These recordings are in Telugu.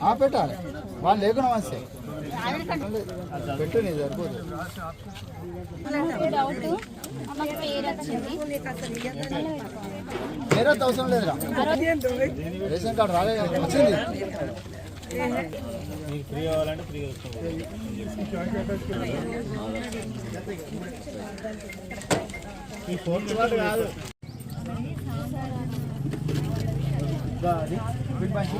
ఆ, పెట్టాలి వాళ్ళు లేకుండా వస్తే పెట్టు నీ వేరే అవసరం లేదురా రేషన్ కార్డు రాలే వచ్చింది ఈ ఫోన్ కాదు అది బిగ్ బంచ్.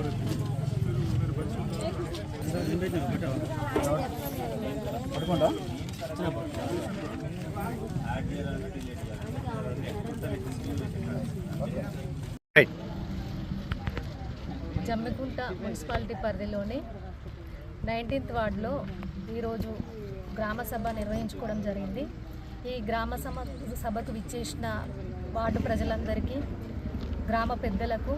పడుకోండా జమ్మికుంట మున్సిపాలిటీ పరిధిలోని నైన్టీన్త్ వార్డులో ఈరోజు గ్రామ సభ నిర్వహించుకోవడం జరిగింది. ఈ గ్రామ సభ సభకు విచ్చేసిన వార్డు ప్రజలందరికీ గ్రామ పెద్దలకు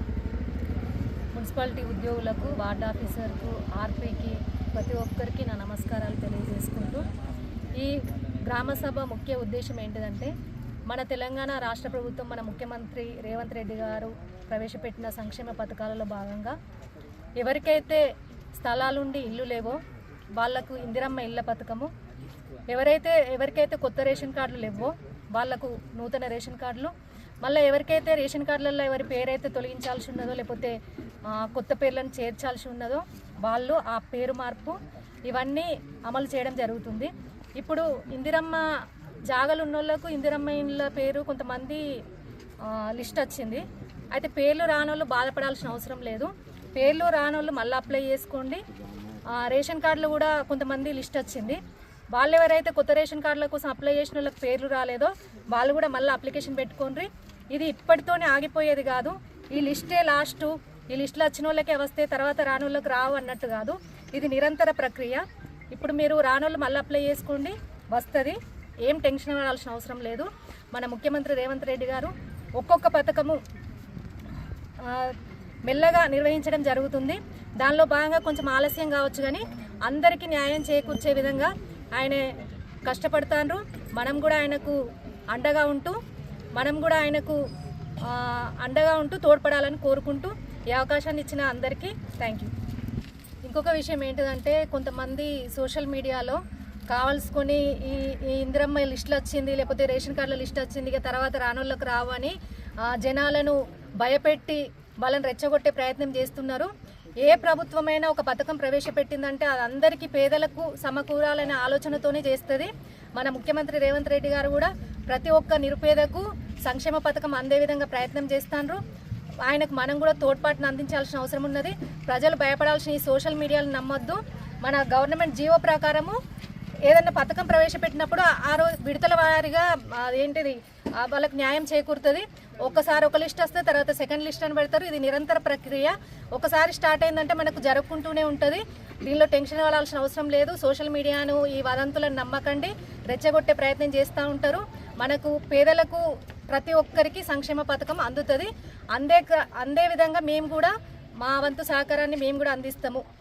మున్సిపాలిటీ ఉద్యోగులకు వార్డ్ ఆఫీసర్కు ఆర్పీకి ప్రతి ఒక్కరికి నా నమస్కారాలు తెలియజేసుకుంటూ ఈ గ్రామ సభ ముఖ్య ఉద్దేశం ఏంటిదంటే మన తెలంగాణ రాష్ట్ర ప్రభుత్వం మన ముఖ్యమంత్రి రేవంత్ రెడ్డి గారు ప్రవేశపెట్టిన సంక్షేమ పథకాలలో భాగంగా ఎవరికైతే స్థలాలుండి ఇల్లు లేవో వాళ్ళకు ఇందిరమ్మ ఇళ్ళ పథకము ఎవరైతే ఎవరికైతే కొత్త రేషన్ కార్డులు లేవో వాళ్ళకు నూతన రేషన్ కార్డులు మళ్ళీ ఎవరికైతే రేషన్ కార్డులలో ఎవరి పేరైతే తొలగించాల్సి ఉన్నదో లేకపోతే కొత్త పేర్లను చేర్చాల్సి ఉన్నదో వాళ్ళు ఆ పేరు మార్పు ఇవన్నీ అమలు చేయడం జరుగుతుంది. ఇప్పుడు ఇందిరమ్మ జాగలు ఉన్నోళ్ళకు ఇందిరమ్మ ఇండ్ల పేరు కొంతమంది లిస్ట్ వచ్చింది. అయితే పేర్లు రానోళ్ళు బాధపడాల్సిన అవసరం లేదు. పేర్లు రానోళ్ళు మళ్ళీ అప్లై చేసుకోండి. రేషన్ కార్డులు కూడా కొంతమంది లిస్ట్ వచ్చింది. వాళ్ళు ఎవరైతే కొత్త రేషన్ కార్డుల కోసం అప్లై చేసిన వాళ్ళకి పేర్లు రాలేదో వాళ్ళు కూడా మళ్ళీ అప్లికేషన్ పెట్టుకోండి ఇది ఇప్పటితోనే ఆగిపోయేది కాదు. ఈ లిస్టే లాస్ట్ ఈ లిస్టులో వచ్చిన వాళ్ళకే వస్తే తర్వాత రానోళ్ళకి వాళ్ళకి రావు అన్నట్టు కాదు. ఇది నిరంతర ప్రక్రియ. ఇప్పుడు మీరు రానోళ్ళు మళ్ళీ అప్లై చేసుకోండి. వస్తుంది. ఏం టెన్షన్ అవ్వాల్సిన అవసరం లేదు. మన ముఖ్యమంత్రి రేవంత్ రెడ్డి గారు ఒక్కొక్క పథకము మెల్లగా నిర్వహించడం జరుగుతుంది. దానిలో భాగంగా కొంచెం ఆలస్యం కావచ్చు కానీ అందరికీ న్యాయం చేకూర్చే విధంగా ఆయన కష్టపడతారు మనం కూడా ఆయనకు అండగా ఉంటూ మనం కూడా ఆయనకు అండగా ఉంటూ తోడ్పడాలని కోరుకుంటూ ఈ అవకాశాన్ని ఇచ్చిన అందరికీ థ్యాంక్ యూ ఇంకొక విషయం ఏంటిదంటే కొంతమంది సోషల్ మీడియాలో కావాల్సుకొని ఈ ఈ ఇందిరమ్మ లిస్టులు వచ్చింది లేకపోతే రేషన్ కార్డుల లిస్ట్ వచ్చింది ఇక తర్వాత రానోళ్ళకి రావు అని జనాలను భయపెట్టి వాళ్ళని రెచ్చగొట్టే ప్రయత్నం చేస్తున్నారు. ఏ ప్రభుత్వమైనా ఒక పథకం ప్రవేశపెట్టిందంటే అది అందరికీ పేదలకు సమకూరాలనే ఆలోచనతోనే చేస్తుంది. మన ముఖ్యమంత్రి రేవంత్ రెడ్డి గారు కూడా ప్రతి ఒక్క నిరుపేదకు సంక్షేమ పథకం అందే విధంగా ప్రయత్నం చేస్తాండ్రు. ఆయనకు మనం కూడా తోడ్పాటును అందించాల్సిన అవసరం ఉన్నది. ప్రజలు భయపడాల్సిన ఈ సోషల్ మీడియాను నమ్మొద్దు. మన గవర్నమెంట్ జీవో ప్రకారము ఏదైనా పథకం ప్రవేశపెట్టినప్పుడు ఆ- రోజు విడతల వారిగా ఏంటిది వాళ్ళకి న్యాయం చేకూరుతుంది. ఒకసారి ఒక లిస్ట్ వస్తే తర్వాత సెకండ్ లిస్ట్ అని పెడతారు. ఇది నిరంతర ప్రక్రియ. ఒకసారి స్టార్ట్ అయిందంటే మనకు జరుపుకుంటూనే ఉంటుంది. దీనిలో టెన్షన్ పడాల్సిన అవసరం లేదు. సోషల్ మీడియాను ఈ వదంతులను నమ్మకండి. రెచ్చగొట్టే ప్రయత్నం చేస్తూ ఉంటారు. మనకు పేదలకు ప్రతి ఒక్కరికి సంక్షేమ పథకం అందుతుంది. అందే అందే విధంగా మేము కూడా మా వంతు సహకారాన్ని మేము కూడా అందిస్తాము.